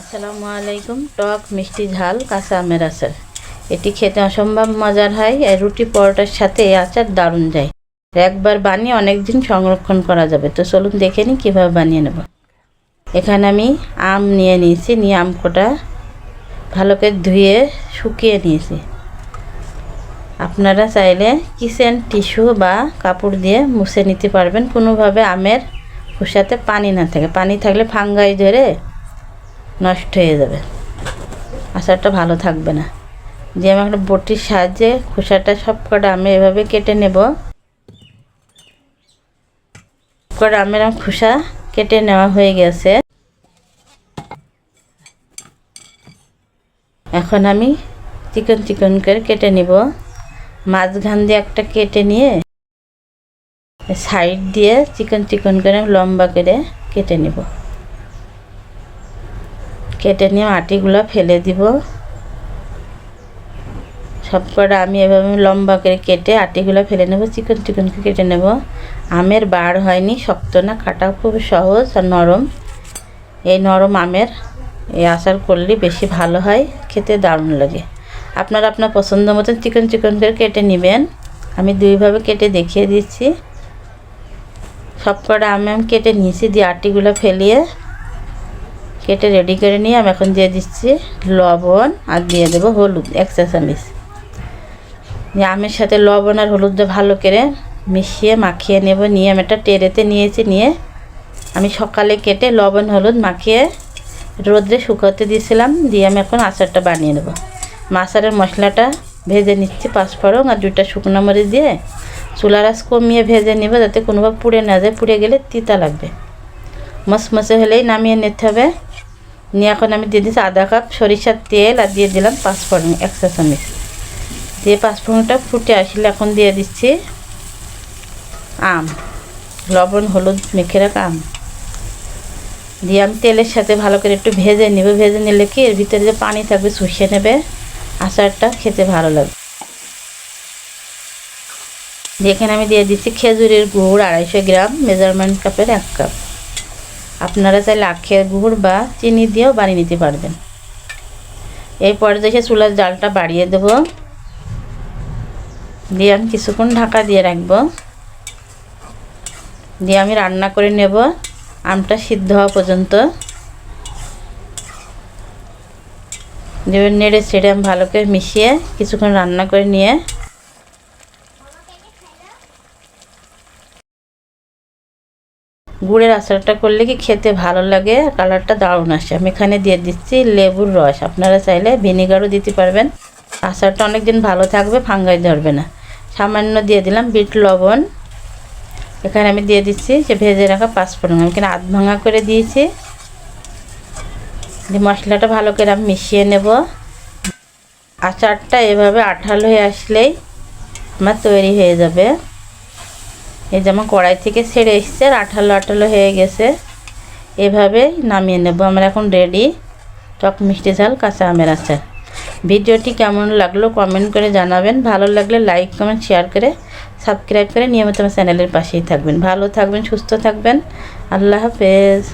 আসসালামু আলাইকুম। টক মিষ্টি ঝাল কাঁচা আমের আচার এটি খেতে অসম্ভব মজার হয় আর রুটি পরোটার সাথে এই আচার দারুণ যায়। একবার বানিয়ে অনেক দিন সংরক্ষণ করা যাবে। তো চলুন দেখে নিই কীভাবে বানিয়ে নেব। এখানে আমি আম নিয়ে নিয়েছি, নিয়ে আম কোটা ভালো করে ধুয়ে শুকিয়ে নিয়েছি। আপনারা চাইলে কিচেন টিস্যু বা কাপড় দিয়ে মুছে নিতে পারবেন। কোনোভাবে আমের খোসাতে পানি না থাকে। পানি থাকলে ফাঙ্গাই ধরে নষ্ট হয়ে যাবে। আচারটা ভালো থাকবে না। যে আমি একটা বটির সাহায্যে খোসাটা সব কটা আমি এভাবে কেটে নেব। কটা আমের খোসা কেটে নেওয়া হয়ে গেছে। এখন আমি চিকন চিকন করে কেটে নিব। মাঝখান দিয়ে একটা কেটে নিয়ে সাইড দিয়ে চিকন চিকন করে লম্বা করে কেটে নিব। কেটে নিয়ে মাটিগুলো ফেলে দিব। সব কটা আমি এভাবে লম্বা করে কেটে আটিগুলো ফেলে নেব, চিকন চিকন করে কেটে নেব। আমের বার হয়নি, শক্ত না কাটা খুব সহজ আর নরম। এই নরম আমের এই আচার করলে বেশি ভালো হয়, খেতে দারুণ লাগে। আপনারা আপনার পছন্দ মতন চিকন চিকন করে কেটে নেবেন। আমি দুইভাবে কেটে দেখিয়ে দিচ্ছি। সব কটা আমি কেটে নিয়েছি, দিয়ে আটিগুলো ফেলিয়ে কেটে রেডি করে নিয়ে আমি এখন দিয়ে দিচ্ছি লবণ আর দিয়ে দেবো হলুদ, এক চা চামিচ। আমের সাথে লবণ আর হলুদটা ভালো করে মিশিয়ে মাখিয়ে নেব। নিয়ে আমি একটা টেরেতে নিয়েছি, নিয়ে আমি সকালে কেটে লবণ, হলুদ মাখিয়ে রোদ্রে শুকাতে দিয়েছিলাম। দিয়ে আমি এখন আচারটা বানিয়ে নেব। আচারের মশলাটা ভেজে নিচ্ছি পাঁচফোড়ন আর দুটা শুকনো মরিচ দিয়ে। চুলার আঁচ কমিয়ে ভেজে নেব যাতে কোনোভাবে পুড়ে না যায়, পুড়ে গেলে তিতা লাগবে। মসমসে হলেই নামিয়ে নিতে হবে। নিয়ে এখন আমি দিয়ে দিচ্ছি আধা কাপ সরিষার তেল আর দিয়ে দিলাম পাঁচফোড়ন একশো চামিচ। দিয়ে পাঁচফোড়নটা ফুটে আসলে এখন দিয়ে দিচ্ছি আম। লবণ, হলুদ মেখে রাখা আম। দিয়ে আমি তেলের সাথে ভালো করে একটু ভেজে নেবে। ভেজে নিলে কি এর ভিতরে যে পানি থাকবে শুষে নেবে, আচারটা খেতে ভালো লাগবে। এখানে আমি দিয়ে দিচ্ছি খেজুরের গুড় আড়াইশো গ্রাম, মেজারমেন্ট কাপের এক কাপ। আপনারা চাইলে আখের গুড় বা চিনি দিয়েও বানিয়ে নিতে পারবেন। এই পর্যায়ে চুলার জালটা বাড়িয়ে দেব। দিয়ে আমি কিছুক্ষণ ঢাকা দিয়ে রাখব। দিয়ে আমি রান্না করে নেব। আমটা সিদ্ধ হওয়া পর্যন্ত। দিয়ে নেড়ে ছেড়ে আমি ভালো করে মিশিয়ে কিছুক্ষণ রান্না করে নিয়ে গুড়ের আচারটা করলে কি খেতে ভালো লাগে? কালারটা দারুণ আসে। আমি এখানে দিয়ে দিচ্ছি লেবুর রস। আপনারা চাইলে ভিনেগারও দিতে পারবেন। আচারটা অনেক দিন ভালো থাকবে ফাঙ্গাই ধরবে না। সামান্য দিয়ে দিলাম বিট লবণ। এখানে আমি দিয়ে দিচ্ছি যে ভেজে রাখা পাঁচফোড়ন। আমি এখানে আধ ভাঙা করে দিয়েছি। দিয়ে মশলাটা ভালো করে আমি মিশিয়ে নেব। আচারটা এভাবে আঠালো হয়ে আসলেই আমার তৈরি হয়ে যাবে। এই যেমন কড়াই থেকে ছেড়ে এসছে আর আঠালো আঠালো হয়ে গেছে। এভাবে নামিয়ে নেব। আমরা এখন রেডি টক মিষ্টি ঝাল, কাঁচা আমের আচার। ভিডিওটি কেমন লাগল কমেন্ট করে জানাবেন। ভালো লাগলে লাইক কমেন্ট শেয়ার করে সাবস্ক্রাইব করে নিয়মিত আমার চ্যানেলের পাশেই থাকবেন। ভালো থাকবেন, সুস্থ থাকবেন। আল্লাহ হাফেজ।